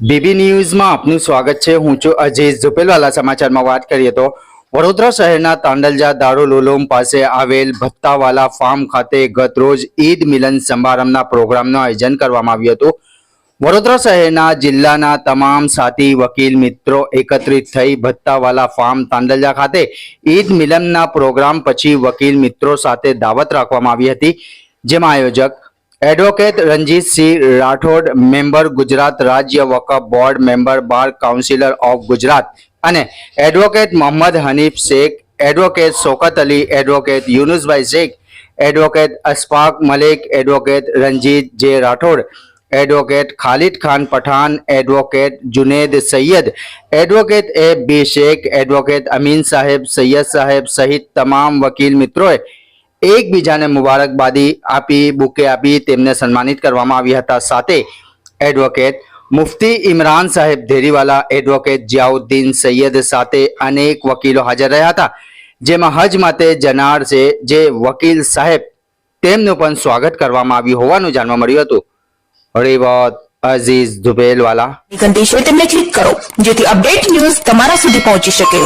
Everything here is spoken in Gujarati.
બીબી ન્યૂઝમાં આપનું સ્વાગત છે. હું છું અજીઝ ઝુપેલવાલા. સમાચારમાં વાત કરીએ તો વડોદરા શહેરના તાંડલજા દારૂલોલોમ પાસે આવેલ ભત્તાવાલા ફાર્મ ખાતે ગત રોજ ઈદ મિલન સમારંભના પ્રોગ્રામનું આયોજન કરવામાં આવ્યું હતું. વડોદરા શહેરના જિલ્લાના તમામ સાથી, વકીલ, મિત્રો એકત્રિત થઈ ભત્તાવાલા ફાર્મ તાંડલજા ખાતે ઈદ મિલનના પ્રોગ્રામ પછી વકીલ, મિત્રો સાથે દાવત રાખવામાં આવી હતી, જેમાં આયોજક એડવોકેટ રણજીતસિંહ રાઠોડ મેમ્બર ગુજરાત રાજ્ય Waqf board member bar councillor of Gujarat અને advocate Mohammad Hanif Sheikh advocate Shaukat Ali advocate Yunusbhai Sheikh advocate Ashfaq Malik advocate Ranjit J Rathod advocate Khalid Khan Pathan advocate Junaid Sayyed advocate A B Sheikh advocate Amin saheb Sayyed saheb સહિત તમામ વકીલ મિત્રોએ એકબીજાને મુબારકબાદી આપી, બુકે આપી, તેમને સન્માનિત કરવામાં આવ્યા હતા. સાથે એડવોકેટ મુફ્તી ઇમરાન સાહેબ ધેરીવાલા, એડવોકેટ જિયાઉદ્દીન સૈયદ સાથે અનેક વકીલો હાજર રહ્યા હતા. જેમાં હજ માટે જનાર છે, જે વકીલ સાહેબ તેમનું પણ સ્વાગત કરવામાં આવ્યું હોવાનું જાણવા મળ્યું હતું. રેવત અઝીઝ ધુબેલવાલા ક્લિક કરો, જેથી અપડેટ ન્યૂઝ તમારા સુધી પહોંચી શકે.